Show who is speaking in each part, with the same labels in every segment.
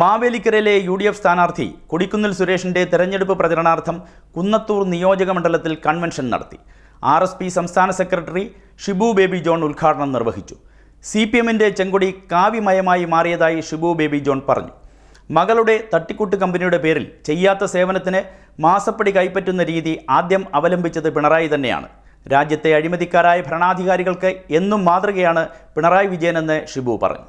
Speaker 1: മാവേലിക്കരയിലെ U D F സ്ഥാനാർത്ഥി കൊടിക്കുന്നിൽ സുരേഷിന്റെ തെരഞ്ഞെടുപ്പ് പ്രചരണാർത്ഥം കുന്നത്തൂർ നിയോജക മണ്ഡലത്തിൽ കൺവെൻഷൻ നടത്തി. ആർ എസ് പി സംസ്ഥാന സെക്രട്ടറി ഷിബു ബേബി ജോൺ ഉദ്ഘാടനം നിർവഹിച്ചു. സി പി എമ്മിന്റെ ചെങ്കൊടി കാവ്യമയമായി മാറിയതായി ഷിബു ബേബി ജോൺ പറഞ്ഞു. മകളുടെ തട്ടിക്കൂട്ട് കമ്പനിയുടെ പേരിൽ ചെയ്യാത്ത സേവനത്തിന് മാസപ്പടി കൈപ്പറ്റുന്ന രീതി ആദ്യം അവലംബിച്ചത് പിണറായി തന്നെയാണ്. രാജ്യത്തെ അഴിമതിക്കാരായ ഭരണാധികാരികൾക്ക് എന്നും മാതൃകയാണ് പിണറായി വിജയനെന്ന് ഷിബു പറഞ്ഞു.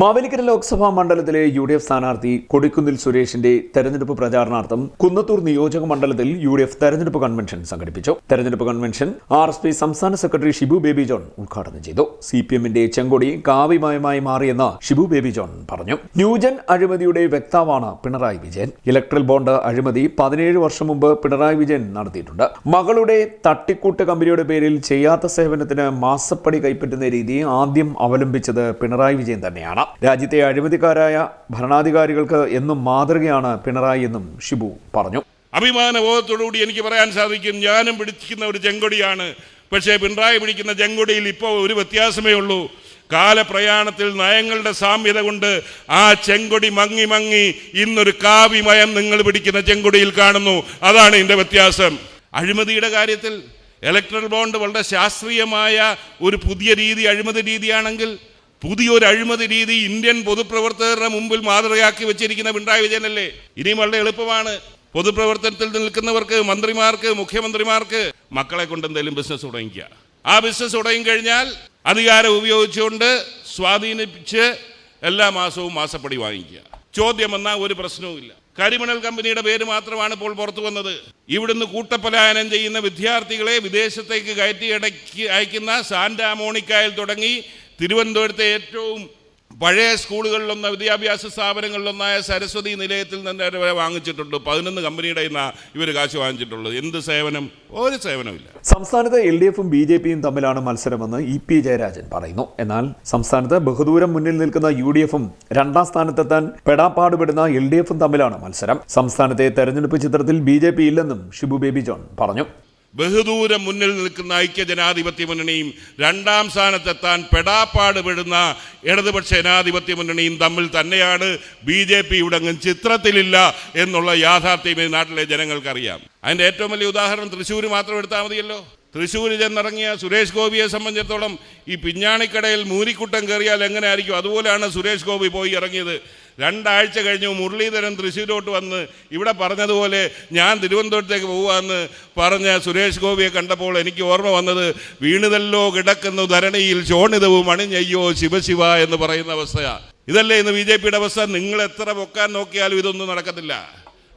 Speaker 2: മാവേലിക്കര ലോക്സഭാ മണ്ഡലത്തിലെ യു ഡി എഫ് സ്ഥാനാർത്ഥി കൊടിക്കുന്നിൽ സുരേഷിന്റെ തെരഞ്ഞെടുപ്പ് പ്രചാരണാർത്ഥം കുന്നത്തൂർ നിയോജക മണ്ഡലത്തിൽ യു ഡി എഫ് തെരഞ്ഞെടുപ്പ് കൺവെൻഷൻ സംഘടിപ്പിച്ചു. തെരഞ്ഞെടുപ്പ് കൺവെൻഷൻ ആർ എസ് പി സംസ്ഥാന സെക്രട്ടറി ഷിബു ബേബി ജോൺ ഉദ്ഘാടനം ചെയ്തു. സി പി എമ്മിന്റെ ചെങ്കൊടി കാവ്യമയമായി മാറിയെന്ന് ഷിബു ബേബി ജോൺ പറഞ്ഞു. ന്യൂജൻ അഴിമതിയുടെ വ്യക്താവാണ് പിണറായി വിജയൻ. ഇലക്ട്രൽ ബോണ്ട് അഴിമതി പതിനേഴ് വർഷം മുമ്പ് പിണറായി വിജയൻ നടത്തിയിട്ടുണ്ട്. മകളുടെ തട്ടിക്കൂട്ട് കമ്പനിയുടെ പേരിൽ ചെയ്യാത്ത സേവനത്തിന് മാസപ്പടി കൈപ്പറ്റുന്ന രീതി ആദ്യം അവലംബിച്ചത് പിണറായി വിജയൻ തന്നെയാണ്. രാജ്യത്തെ അഴിമതിക്കാരായ ഭരണാധികാരികൾക്ക് എന്നും മാതൃകയാണ് പിണറായി എന്നും ഷിബു പറഞ്ഞു.
Speaker 3: അഭിമാനബോധത്തോടുകൂടി എനിക്ക് പറയാൻ സാധിക്കും ഞാനും പിടിക്കുന്ന ഒരു ചെങ്കൊടിയാണ്. പക്ഷേ പിണറായി പിടിക്കുന്ന ചെങ്കൊടിയിൽ ഇപ്പോൾ ഒരു വ്യത്യാസമേ ഉള്ളൂ. കാലപ്രയാണത്തിൽ നയങ്ങളുടെ സാമ്യത കൊണ്ട് ആ ചെങ്കൊടി മങ്ങി മങ്ങി ഇന്നൊരു കാവിമയം നിങ്ങൾ പിടിക്കുന്ന ചെങ്കൊടിയിൽ കാണുന്നു. അതാണ് ഇതിന്റെ വ്യത്യാസം. അഴിമതിയുടെ കാര്യത്തിൽ ഇലക്ട്രൽ ബോണ്ട് വളരെ ശാസ്ത്രീയമായ ഒരു പുതിയ രീതി അഴിമതി രീതിയാണെങ്കിൽ പുതിയൊരു അഴിമതി രീതി ഇന്ത്യൻ പൊതുപ്രവർത്തകരുടെ മുമ്പിൽ മാതൃകയാക്കി വെച്ചിരിക്കുന്ന പിണറായി വിജയനല്ലേ? ഇനിയും വളരെ എളുപ്പമാണ്. പൊതുപ്രവർത്തനത്തിൽ നിൽക്കുന്നവർക്ക് മന്ത്രിമാർക്ക് മുഖ്യമന്ത്രിമാർക്ക് മക്കളെ കൊണ്ട് എന്തെങ്കിലും ബിസിനസ് തുടങ്ങിക്കുക. ആ ബിസിനസ് തുടങ്ങി കഴിഞ്ഞാൽ അധികാരം ഉപയോഗിച്ചുകൊണ്ട് സ്വാധീനിപ്പിച്ച് എല്ലാ മാസവും മാസപ്പടി വാങ്ങിക്കുക. ചോദ്യം വന്നാൽ ഒരു പ്രശ്നവുമില്ല കരിമണൽ കമ്പനിയുടെ പേര് മാത്രമാണ് ഇപ്പോൾ പുറത്തു വന്നത്. ഇവിടുന്ന് കൂട്ടപ്പലായനം ചെയ്യുന്ന വിദ്യാർത്ഥികളെ വിദേശത്തേക്ക് കയറ്റി അടക്കി അയക്കുന്ന സാന്റാമോണിക്കായിൽ തുടങ്ങി തിരുവനന്തപുരത്തെ ഏറ്റവും പഴയ സ്കൂളുകളിലൊന്ന വിദ്യാഭ്യാസ സ്ഥാപനങ്ങളിലൊന്നായ സരസ്വതി നിലയത്തിൽ നിന്ന് വരെ വാങ്ങിച്ചിട്ടുണ്ട്. പതിനൊന്ന് കമ്പനിയുടെ നിന്നാണ് ഇവർ കാശ് വാങ്ങിച്ചിട്ടുള്ളത്. എന്ത് സേവനം? ഒരു സേവനമില്ല
Speaker 2: സംസ്ഥാനത്ത് എൽ ഡി എഫും ബി ജെ പിയും തമ്മിലാണ് മത്സരമെന്ന് ഇ പി ജയരാജൻ പറയുന്നു. എന്നാൽ സംസ്ഥാനത്ത് ബഹുദൂരം മുന്നിൽ നിൽക്കുന്ന യു ഡി എഫും രണ്ടാം സ്ഥാനത്തെത്താൻ പെടാപ്പാടുപെടുന്ന എൽ ഡി എഫും തമ്മിലാണ് മത്സരം. സംസ്ഥാനത്തെ തെരഞ്ഞെടുപ്പ് ചിത്രത്തിൽ ബി ജെ പി ഇല്ലെന്നും ഷിബു ബേബി ജോൺ പറഞ്ഞു.
Speaker 3: ബഹുദൂരം മുന്നിൽ നിൽക്കുന്ന ഐക്യ ജനാധിപത്യ മുന്നണിയും രണ്ടാം സ്ഥാനത്തെത്താൻ പെടാപ്പാട് പെടുന്ന ഇടതുപക്ഷ ജനാധിപത്യ മുന്നണിയും തമ്മിൽ തന്നെയാണ് ബി ജെ പി ഇവിടെങ്ങും ചിത്രത്തിലില്ല എന്നുള്ള യാഥാർത്ഥ്യം ഈ നാട്ടിലെ ജനങ്ങൾക്കറിയാം. അതിന്റെ ഏറ്റവും വലിയ ഉദാഹരണം തൃശ്ശൂർ മാത്രം എടുത്താൽ മതിയല്ലോ. തൃശ്ശൂർ ചെന്നിറങ്ങിയ സുരേഷ് ഗോപിയെ സംബന്ധിച്ചിടത്തോളം ഈ പിഞ്ഞാണിക്കടയിൽ മൂരിക്കുട്ടം കയറിയാൽ എങ്ങനെ ആയിരിക്കും അതുപോലെയാണ് സുരേഷ് ഗോപി പോയി ഇറങ്ങിയത്. രണ്ടാഴ്ച കഴിഞ്ഞു മുരളീധരൻ തൃശ്ശൂരോട്ട് വന്ന് ഇവിടെ പറഞ്ഞതുപോലെ ഞാൻ തിരുവനന്തപുരത്തേക്ക് പോവാന്ന് പറഞ്ഞ സുരേഷ് ഗോപിയെ കണ്ടപ്പോൾ എനിക്ക് ഓർമ്മ വന്നത് വീണുതല്ലോ കിടക്കുന്നു ധരണിയിൽ ചോണിതവും അണിഞ്ഞയ്യോ ശിവശിവ എന്ന് പറയുന്ന അവസ്ഥയാണ് ഇതല്ലേ ഇന്ന് ബി ജെ പിയുടെ അവസ്ഥ? നിങ്ങൾ എത്ര പൊക്കാൻ നോക്കിയാലും ഇതൊന്നും നടക്കത്തില്ല.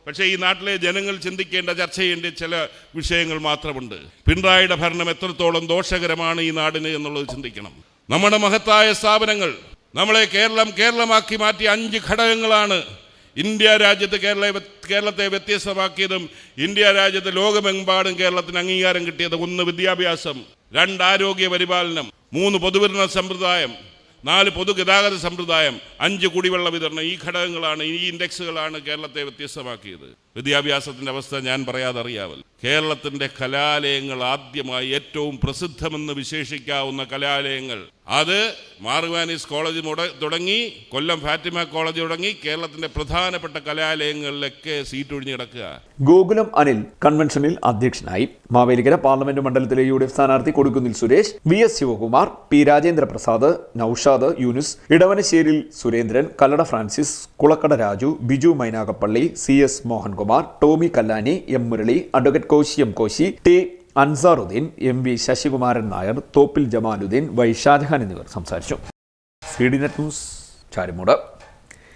Speaker 3: പക്ഷേ ഈ നാട്ടിലെ ജനങ്ങൾ ചിന്തിക്കേണ്ട ചർച്ച ചെയ്യേണ്ട ചില വിഷയങ്ങൾ മാത്രമുണ്ട്. പിണറായിയുടെ ഭരണം എത്രത്തോളം ദോഷകരമാണ് ഈ നാടിന് എന്നുള്ളത് ചിന്തിക്കണം. നമ്മുടെ മഹത്തായ സ്ഥാപനങ്ങൾ നമ്മളെ കേരളം കേരളമാക്കി മാറ്റിയ അഞ്ച് ഘടകങ്ങളാണ് ഇന്ത്യ രാജ്യത്ത് കേരള കേരളത്തെ വ്യത്യസ്തമാക്കിയതും ഇന്ത്യ രാജ്യത്ത് ലോകമെമ്പാടും കേരളത്തിന് അംഗീകാരം കിട്ടിയത് ഒന്ന് വിദ്യാഭ്യാസം രണ്ട് ആരോഗ്യ പരിപാലനം മൂന്ന് പൊതുവിതരണ സമ്പ്രദായം നാല് പൊതുഗതാഗത സമ്പ്രദായം അഞ്ച് കുടിവെള്ള വിതരണം. ഈ ഘടകങ്ങളാണ് ഈ ഇൻഡെക്സുകളാണ് കേരളത്തെ വ്യത്യസ്തമാക്കിയത്. വിദ്യാഭ്യാസത്തിന്റെ അവസ്ഥ ഞാൻ പറയാതെ അറിയാമല്ലോ കേരളത്തിന്റെ കലാലയങ്ങൾ ആദ്യമായി ഏറ്റവും പ്രസിദ്ധമെന്ന് വിശേഷിക്കാവുന്ന കലാലയങ്ങൾ. അത് മാർവാനീസ് കോളേജ് തുടങ്ങി കൊല്ലം ഫാറ്റിമ കോളേജ് തുടങ്ങി കേരളത്തിന്റെ പ്രധാനപ്പെട്ട കലാലയങ്ങളിലൊക്കെ സീറ്റ് ഒഴിഞ്ഞു കിടക്കുക.
Speaker 2: ഗോകുലം അനിൽ കൺവെൻഷനിൽ അധ്യക്ഷനായി മാവേലിക്കര പാർലമെന്റ് മണ്ഡലത്തിലെ യു ഡി എഫ് സ്ഥാനാർത്ഥി Kodikunnil Suresh V S Sivakumar P Rajendra Prasad Naushad Yunus Idavanasseril Surendran Kallada Francis Kulakkada Raju Biju Mainagappally C S Mohankumar Tomy Kallani M Murali advocate Koshy M Koshy T Ansaruddin M V Sasikumaran Nair Thoppil Jamaluddin Y Shajahan എന്നിവർ സംസാരിച്ചു. C D net news Charimoodu.